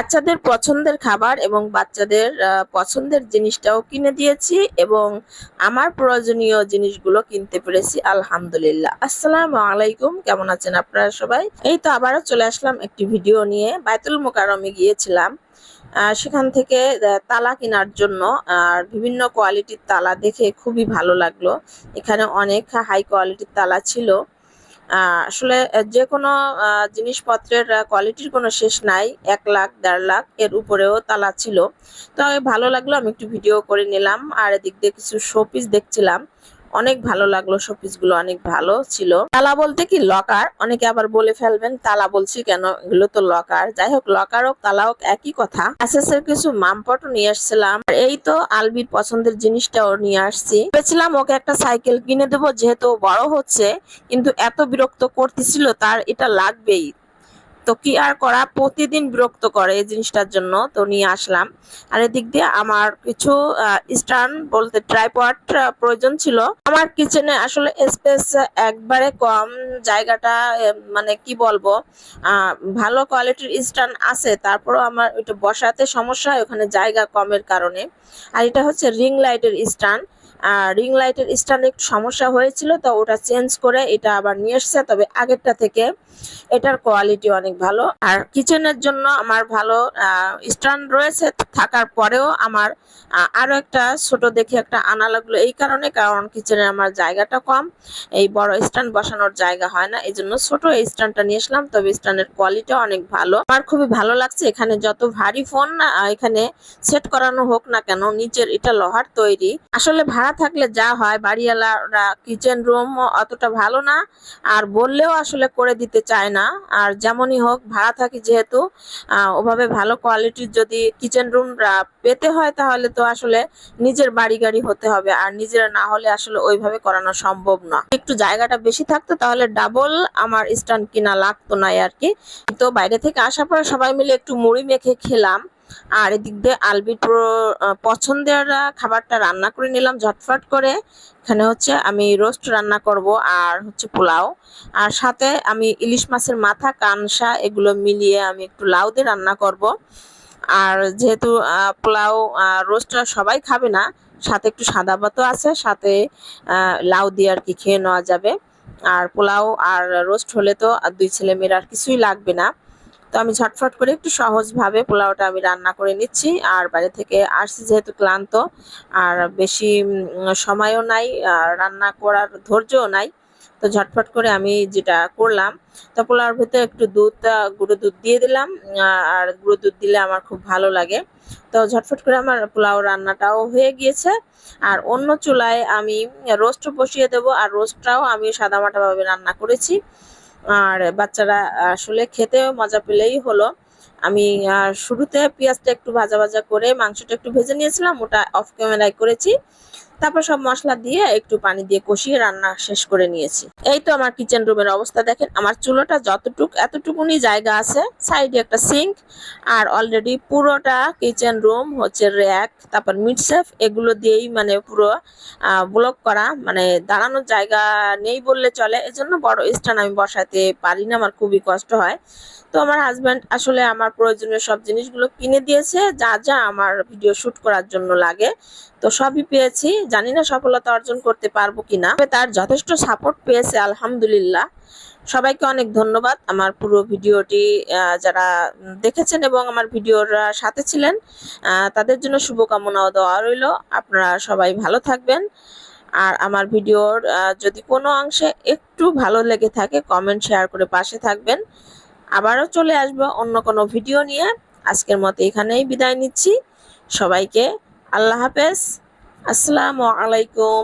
বাচ্চাদের পছন্দের খাবার এবং বাচ্চাদের পছন্দের জিনিসটাও কিনে দিয়েছি এবং আমার প্রয়োজনীয় জিনিসগুলো কিনতে পেরেছি, আলহামদুলিল্লাহ। আসসালামু আলাইকুম, কেমন আছেন আপনারা সবাই? এই তো আবারও চলে আসলাম একটি ভিডিও নিয়ে। বায়তুল মোকারমে গিয়েছিলাম সেখান থেকে তালা কেনার জন্য, আর বিভিন্ন কোয়ালিটির তালা দেখে খুবই ভালো লাগল। এখানে অনেক হাই কোয়ালিটির তালা ছিল। আসলে যে কোনো জিনিসপত্রের কোয়ালিটির কোনো শেষ নাই। এক লাখ, দেড় লাখ এর উপরেও তালা ছিল। তো ভালো লাগল, আমি একটু ভিডিও করে নিলাম। আর এদিক দিয়ে কিছু শোপিস দেখছিলাম। অনেক ভালো লাগল শোপিসগুলো অনেক ভালো ছিল। তালা বলতে কি লকার? অনেকে আবার বলে ফেলবেন, তালা বলছি কেন? এগুলো তো লকার। যাই হোক, লকার হোক, তালা হোক, একই কথা। এর কিছু মামপটও নিয়ে আসছিলাম। এই তো আলবির পছন্দের জিনিসটাও নিয়ে আসছি। ভেবেছিলাম ওকে একটা সাইকেল কিনে দেবো, যেহেতু বড় হচ্ছে, কিন্তু এত বিরক্ত করতেছিল তার, এটা লাগবেই। তো কি আর করা? প্রতিদিন বিরক্ত করে এই জিনিসটার জন্য তো নিয়ে আসলাম। আর এদিক দিয়ে আমার কিছু স্টান বলতে ট্রাইপড প্রয়োজন ছিল। আমার কিচেনে আসলে স্পেস একবারে কম জায়গাটা মানে কি বলব ভালো কোয়ালিটির স্টান আছে। তারপরও আমার ওইটা বসাতে সমস্যা ওখানে জায়গা কমের কারণে। আর এটা হচ্ছে রিং লাইটের স্টান। রিং লাইটের স্ট্যান্ড একটু সমস্যা হয়েছিল তো ওটা চেঞ্জ করে এটা আবার নিয়ে এসছে। তবে আগেরটা থেকে এটার কোয়ালিটি অনেক ভালো। আর কিচেনের জন্য আমার ভালো স্ট্যান্ড রয়েছে। থাকার পরেও আমার আহ, আরও একটা ছোট দেখে একটা আনা লাগল এই কারণে কারণ কিচেনে আমার জায়গাটা কম। এই বড় স্ট্যান্ড বসানোর জায়গা হয় না এই জন্য ছোট এই স্ট্যান্ডটা নিয়ে আসলাম তবে স্ট্যান্ডের কোয়ালিটি অনেক ভালো। আমার খুবই ভালো লাগছে। এখানে যত ভারী ফোন এখানে সেট করানো হোক না কেন নিচের এটা লোহার তৈরি। আসলে ভাড়া থাকলে যা হয়, বাড়িওয়ালারা কিচেন রুম অতটা ভালো না। আর বললেও আসলে করে দিতে চায় না। আর যেমনই হোক, ভাড়া থাকি যেহেতু ওভাবে ভালো কোয়ালিটির যদি কিচেন রুম পেতে হয়, তাহলে তো আসলে নিজের বাড়ি গাড়ি হতে হবে। আর নিজের না হলে আসলে ওইভাবে করানো সম্ভব না। একটু জায়গাটা বেশি থাকতো, তাহলে ডাবল আমার স্ট্যান্ড কিনা লাগতো না আর কি তো বাইরে থেকে আসার পর সবাই মিলে একটু মুড়ি মেখে খেলাম। আর এদিক দিয়ে আলবির পছন্দের খাবারটা রান্না করে নিলাম ঝটফট করে। এখানে হচ্ছে আমি রোস্ট রান্না করব আর হচ্ছে পোলাও। আর সাথে আমি ইলিশ মাছের মাথা, কানসা এগুলো মিলিয়ে আমি একটু লাউ দিয়ে রান্না করব। আর যেহেতু পোলাও রোস্টটা সবাই খাবে না, সাথে একটু সাদা ভাতও আছে, সাথে লাউ দিয়ে আর কি খেয়ে নেওয়া যাবে। আর পোলাও আর রোস্ট হলে তো আর দুই ছেলে মেয়ের আর কিছুই লাগবে না। তো আমি ঝটফট করে একটু সহজভাবে পোলাওটা আমি রান্না করে নিচ্ছি। আর বাইরে থেকে আসছি যেহেতু ক্লান্ত, আর বেশি সময়ও নাই রান্না করার ধৈর্যও নাই, তো ঝটফট করে আমি যেটা করলাম, তো পোলাওর ভিতরে একটু দুধ গুঁড়ো দুধ দিয়ে দিলাম, আর গুঁড়ো দুধ দিলে আমার খুব ভালো লাগে। তো ঝটফট করে আমার পোলাও রান্নাটাও হয়ে গিয়েছে। আর অন্য চুলায় আমি রোস্ট বসিয়ে দেব, আর রোস্টটাও আমি সাদামাটাভাবে রান্না করেছি। আর বাচ্চারা আসলে খেতে মজা পেলেই হলো। আমি শুরুতে পেঁয়াজটা একটু ভাজা ভাজা করে মাংসটা একটু ভেজে নিয়েছিলাম, ওটা অফ ক্যামেরায় করেছি। তারপর সব মশলা দিয়ে একটু পানি দিয়ে কষিয়ে রান্না শেষ করে নিয়েছি। এই তো আমার কিচেন রুমের অবস্থা দেখেন, আমার চুলোটা যতটুক, এতটুকুনি জায়গা আছে সাইডে একটা সিঙ্ক আর অলরেডি পুরোটা কিচেন রুম হচ্ছে র্যাক তারপর মিডসেফ এগুলো দিয়েই মানে পুরো ব্লক করা মানে দাঁড়ানোর জায়গা নেই বললে চলে। এজন্য বড় স্ট্যান্ড আমি বসাতে পারি না, আমার খুবই কষ্ট হয়। তো আমার হাজব্যান্ড আসলে আমার প্রয়োজনীয় সব জিনিসগুলো কিনে দিয়েছে, যা যা আমার ভিডিও শুট করার জন্য লাগে। তো সবই পেয়েছি। জানি না সফলতা অর্জন করতে পারব কিনা। তবে তার যথেষ্ট সাপোর্ট পেয়েছে, আলহামদুলিল্লাহ। সবাইকে অনেক ধন্যবাদ আমার পুরো ভিডিওটি যারা দেখেছেন এবং আমার ভিডিওর সাথে ছিলেন তাদের জন্য শুভকামনা দেওয়া রইল। আপনারা সবাই ভালো থাকবেন। আর আমার ভিডিওর যদি কোনো অংশে একটু ভালো লেগে থাকে কমেন্ট শেয়ার করে পাশে থাকবেন। আবারও চলে আসব অন্য কোনো ভিডিও নিয়ে। আজকের মতো এখানেই বিদায় নিচ্ছি। সবাইকে আল্লাহ হাফেজ। আসসালামু আলাইকুম।